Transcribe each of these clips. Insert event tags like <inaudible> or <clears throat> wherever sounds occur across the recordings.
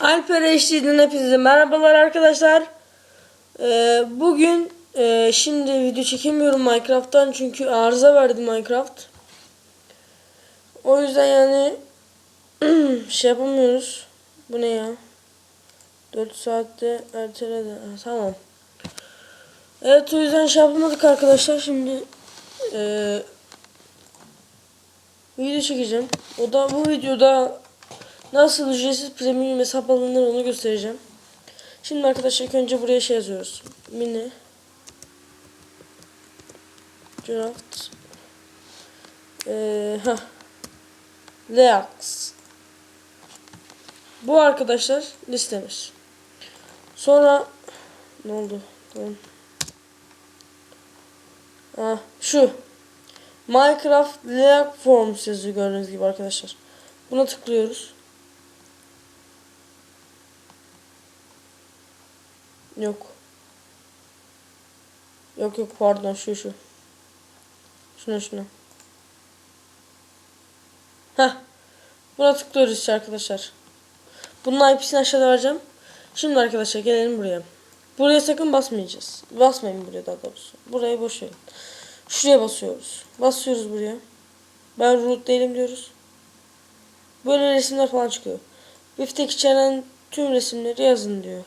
Alper HD'den hepinize merhabalar arkadaşlar. Ee, bugün e, şimdi video çekemiyorum Minecraft'tan çünkü arıza verdi Minecraft. O yüzden yani <clears throat> şey yapamıyoruz. Bu ne ya? 4 saatte erteledi. Ha, tamam. Evet o yüzden şey yapamadık arkadaşlar. Şimdi e, video çekeceğim. O da bu videoda Nasıl ücretsiz premium hesap alınır onu göstereceğim. Şimdi arkadaşlar önce buraya şey yazıyoruz. Mini Draft ee, heh. Leax Bu arkadaşlar listemiz. Sonra ne oldu? Tamam. Ah, şu Minecraft Leax Forms yazıyor gördüğünüz gibi arkadaşlar. Buna tıklıyoruz. Yok. Yok yok pardon şu şu. Şuna şuna. Heh. Buna tıklıyoruz arkadaşlar. Bunun IP'sini aşağıda vereceğim. Şimdi arkadaşlar gelelim buraya. Buraya sakın basmayacağız. Basmayın buraya daha doğrusu. Burayı boş verin. Şuraya basıyoruz. Basıyoruz buraya. Ben root değilim diyoruz. Böyle resimler falan çıkıyor. Biftek içeren tüm resimleri yazın diyor.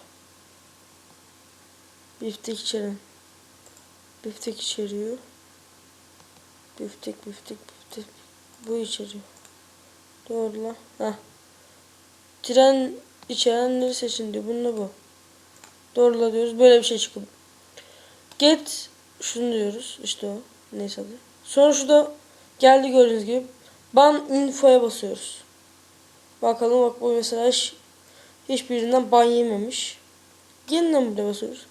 Biftek içeren. Biftek içeriyor. Biftek biftek biftek. Bu içeriyor. Doğru lan. Heh. Tren içerenleri seçin diyor. Bununla bu. Doğrula diyoruz. Böyle bir şey çıkıyor. Get şunu diyoruz. İşte o. Neyse adı. Sonra şurada geldi gördüğünüz gibi. Ban info'ya basıyoruz. Bakalım bak bu mesela hiç, hiçbirinden ban yememiş. Yeniden buraya basıyoruz.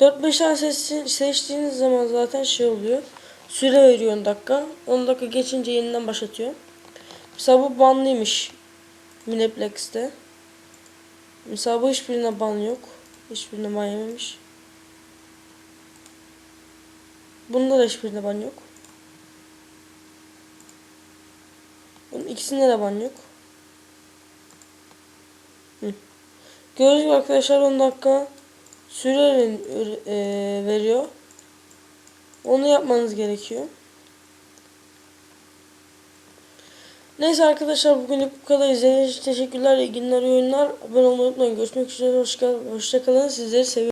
4-5 tane seçti- seçtiğiniz zaman zaten şey oluyor. Süre veriyor 10 dakika. 10 dakika geçince yeniden başlatıyor. Mesela bu banlıymış. Mineplex'te. Mesela bu hiçbirine ban yok. Hiçbirine ban yememiş. Bunda da hiçbirine ban yok. Bunun ikisinde de ban yok. Hı. Gördüğünüz gibi arkadaşlar 10 dakika süre e, veriyor. Onu yapmanız gerekiyor. Neyse arkadaşlar bugünlük bu kadar izlediğiniz için teşekkürler. İyi günler, iyi oyunlar. Abone olmayı unutmayın. Görüşmek üzere. Hoşçakalın. Hoşça. Sizleri seviyorum.